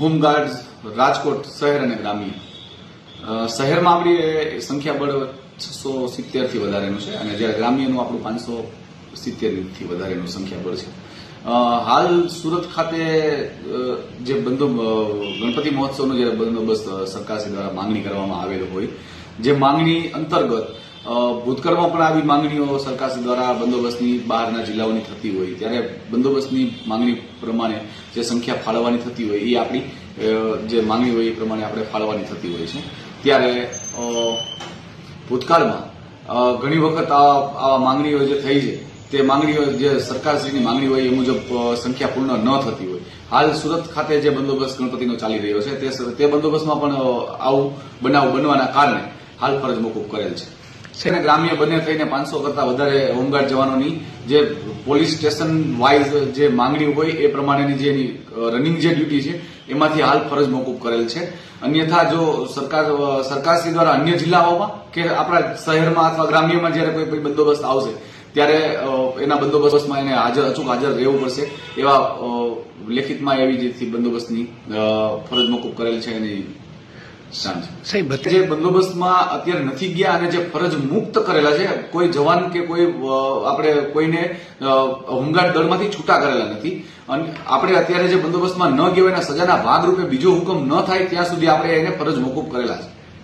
Home guard Rajkot શહેર અને ગ્રામ્ય શહેરમાં આપણી એ સંખ્યા બળ છસો સિત્તેરથી વધારેનું છે અને જ્યારે ગ્રામ્યનું આપણું પાંચસો સિત્તેરથી વધારેનું સંખ્યા બળ છે. હાલ સુરત ખાતે જે બંદો ગણપતિ મહોત્સવનો જે બંદોબસ્ત સરકારશ્રી દ્વારા માંગણી કરવામાં આવેલો હોય, જે માંગણી અંતર્ગત ભૂતકાળમાં પણ આવી માંગણીઓ સરકારશ્રી દ્વારા બંદોબસ્તની બહારના જિલ્લાઓની થતી હોય, ત્યારે બંદોબસ્તની માંગણી પ્રમાણે જે સંખ્યા ફાળવવાની થતી હોય, એ આપણી જે માંગણી હોય એ પ્રમાણે આપણે ફાળવવાની થતી હોય છે. ત્યારે ભૂતકાળમાં ઘણી વખત આવા માંગણીઓ જે થઈ છે, તે માંગણીઓ જે સરકારશ્રીની માંગણી હોય એ મુજબ સંખ્યા પૂર્ણ ન થતી હોય. હાલ સુરત ખાતે જે બંદોબસ્ત ગણપતિનો ચાલી રહ્યો છે, તે બંદોબસ્તમાં પણ આવું બનાવ બનવાના કારણે હાલ ફરજ મોકૂફ કરેલ છે. અને ગ્રામ્ય બંને થઈને પાંચસો કરતા વધારે હોમગાર્ડ જવાનોની જે પોલીસ સ્ટેશન વાઇઝ જે માંગણી હોય એ પ્રમાણેની જે એની રનિંગ જે ડ્યુટી છે, એમાંથી હાલ ફરજ મોકૂફ કરેલ છે. અન્યથા જો સરકાર સરકારશ્રી દ્વારા અન્ય જિલ્લાઓમાં કે આપણા શહેરમાં અથવા ગ્રામ્યમાં જ્યારે કોઈ કોઈ બંદોબસ્ત આવશે, ત્યારે એના બંદોબસ્તમાં એને હાજર, અચૂક હાજર રહેવું પડશે, એવા લેખિતમાં એવી જે બંદોબસ્તની ફરજ મોકૂફ કરેલ છે એની છે સાહેબ અત્યારે જે બંદોબસ્તમાં અત્યારે નથી ગયા અને જે ફરજ મુક્ત કરેલા છે કોઈ જવાન કે કોઈ આપણે કોઈને હોમગાર્ડ દળમાંથી છૂટા કરેલા નથી. અને આપણે અત્યારે જે બંદોબસ્તમાં ન ગયો એના સજાના ભાગરૂપે બીજો હુકમ ન થાય ત્યાં સુધી આપણે એને ફરજ મોકૂફ કરેલા છે.